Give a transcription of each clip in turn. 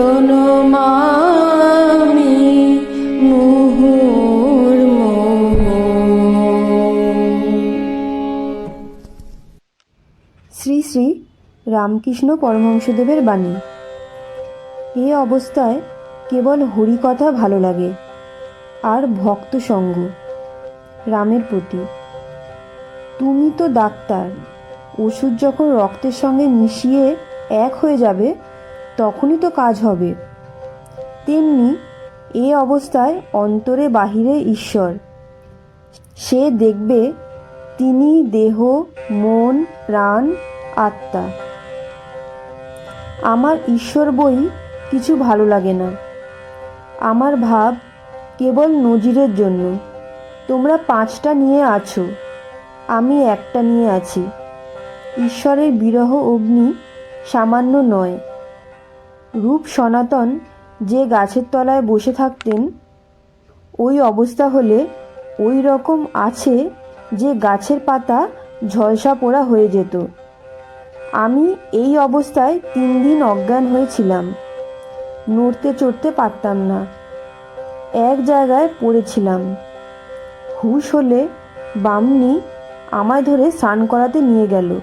প্রণমামি মুহুর্মুহু শ্রী শ্রী রামকৃষ্ণ পরমহংসদেবের বাণী। এ অবস্থায় কেবল হরিকথা ভালো লাগে, আর ভক্ত সঙ্গ, রামের প্রতি। তুমি তো ডাক্তার, ওষুধ যখন রক্তের সঙ্গে মিশিয়ে এক হয়ে যাবে তখনই তো কাজ হবে। তেমনি এ অবস্থায় অন্তরে বাহিরে ঈশ্বর। সে দেখবে তিনি দেহ, মন, প্রাণ, আত্মা। আমার ঈশ্বর বই কিছু ভালো লাগে না। আমার ভাব কেবল নজিরের জন্য। তোমরা পাঁচটা নিয়ে আছো, আমি একটা নিয়ে আছি। ঈশ্বরের বিরহ অগ্নি সামান্য নয়। রূপ সনাতন যে গাছের তলায় বসে থাকতেন, ওই অবস্থা হলে ওই রকম আছে যে গাছের পাতা ঝলসা পোড়া হয়ে যেত। আমি এই অবস্থায় তিন দিন অজ্ঞান হয়েছিলাম। নড়তে চড়তে পারতাম না। এক জায়গায় পড়েছিলাম। হুশ হলে বামনি আমায় ধরে স্নান করাতে নিয়ে গেল।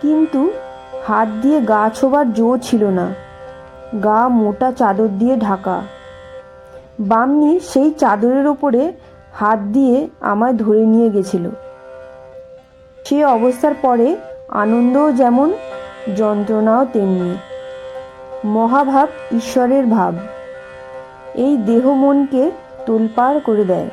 কিন্তু হাত দিয়ে গা ছোবার জো ছিল না। গা মোটা চাদর দিয়ে ঢাকা। বামনি সেই চাদরের ওপরে হাত দিয়ে আমায় ধরে নিয়ে গেছিল। সে অবস্থার পরে আনন্দও যেমন, যন্ত্রণাও তেমনি। মহাভাব ঈশ্বরের ভাব। এই দেহ মনকে তোলপাড় করে দেয়।